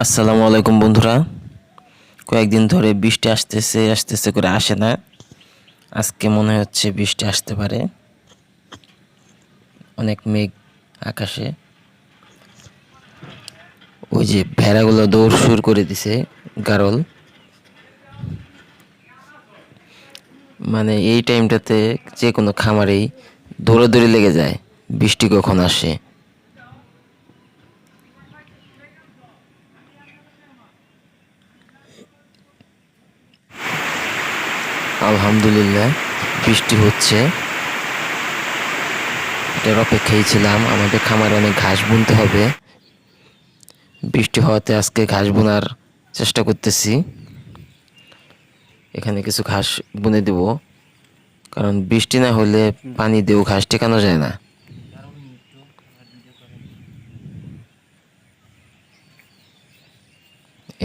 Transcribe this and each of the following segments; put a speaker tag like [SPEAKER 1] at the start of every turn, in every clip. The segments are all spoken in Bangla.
[SPEAKER 1] আসসালামু আলাইকুম বন্ধুরা। কয়েকদিন ধরে বৃষ্টি আসতেছে আসতেছে করে আসে না। আজকে মনে হচ্ছে বৃষ্টি আসতে পারে। অনেক মেঘ আকাশে। ওই যে ভেড়াগুলো দৌড় শুরু করে দিছে, গারল। মানে এই টাইমটাতে যে কোনো খামারেই দৌড়াদৌড়ি লেগে যায়, বৃষ্টি কখন আসে। আলহামদুলিল্লাহ, বৃষ্টি হচ্ছে। এটার অপেক্ষায় ছিলাম, আমাদের খামারে অনেক ঘাস বুনতে হবে। বৃষ্টি হওয়াতে আজকে ঘাস বোনার চেষ্টা করতেছি। এখানে কিছু ঘাস বুনে দেব, কারণ বৃষ্টি না হলে পানি দিয়েও ঘাস টেকানো যায় না।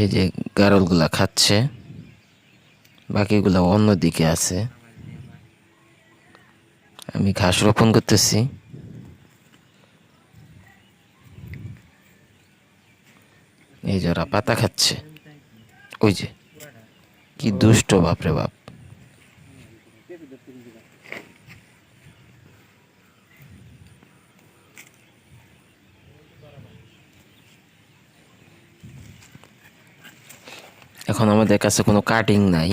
[SPEAKER 1] এই যে গারলগুলা খাচ্ছে। বাকিগুলো অন্যদিকে আছে। আমি ঘাস রোপণ করতেছি। এই যে ওরা পাতা খাচ্ছে। ওই যে, কি দুষ্ট বাপরে বাপ। এখন আমাদের কাছে কোনো কাটিং নাই।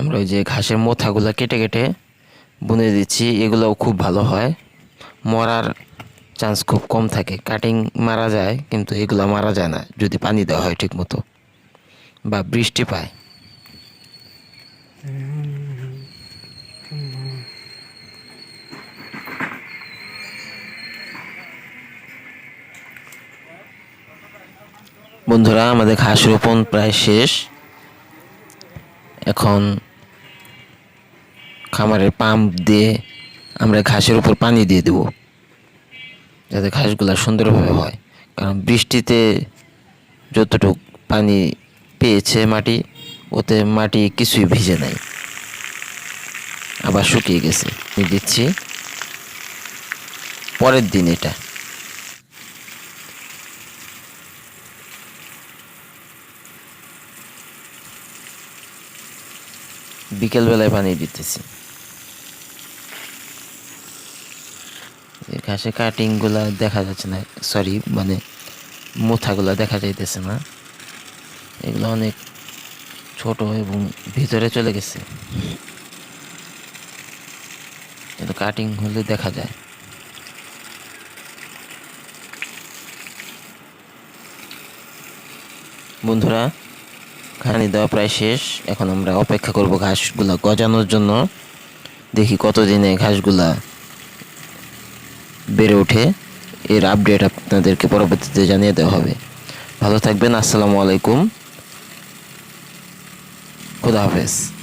[SPEAKER 1] আমরা ওই যে ঘাসের মোথাগুলো কেটে কেটে বুনে দিচ্ছি, এগুলোও খুব ভালো হয়। মরার চান্স খুব কম থাকে। কাটিং মারা যায়, কিন্তু এগুলো মারা যায় না, যদি পানি দেওয়া হয় ঠিক মতো বা বৃষ্টি পায়। বন্ধুরা, আমাদের ঘাস রোপণ প্রায় শেষ। এখন খামারের পাম্প দিয়ে আমরা ঘাসের উপর পানি দিয়ে দেব। যাতে ঘাসগুলো সুন্দরভাবে হয়। কারণ বৃষ্টিতে যতটুক পানি পেয়েছে মাটি, ওতে মাটি কিছুই ভিজে নাই। আবার শুকিয়ে গেছে। আমি দিচ্ছি। পরের দিন এটা। বিকেলবেলায় পানি দিতেছি। ঘাসে কাটিংগুলা দেখা যাচ্ছে না। সরি মানে মোথাগুলা দেখা যাইতেছে না। এগুলো অনেক ছোট এবং ভিতরে চলে গেছে। কিন্তু কাটিং হলে দেখা যায়। বন্ধুরা, খানি দেওয়া প্রায় শেষ। এখন আমরা অপেক্ষা করব ঘাসগুলা গজানোর জন্য। দেখি কতদিনে ঘাসগুলা বেড়ে ওঠে। এর আপডেট আপনাদেরকে পরবর্তীতে জানিয়ে দেওয়া হবে। ভালো থাকবেন, আসসালামু আলাইকুম। খুদা হাফেজ।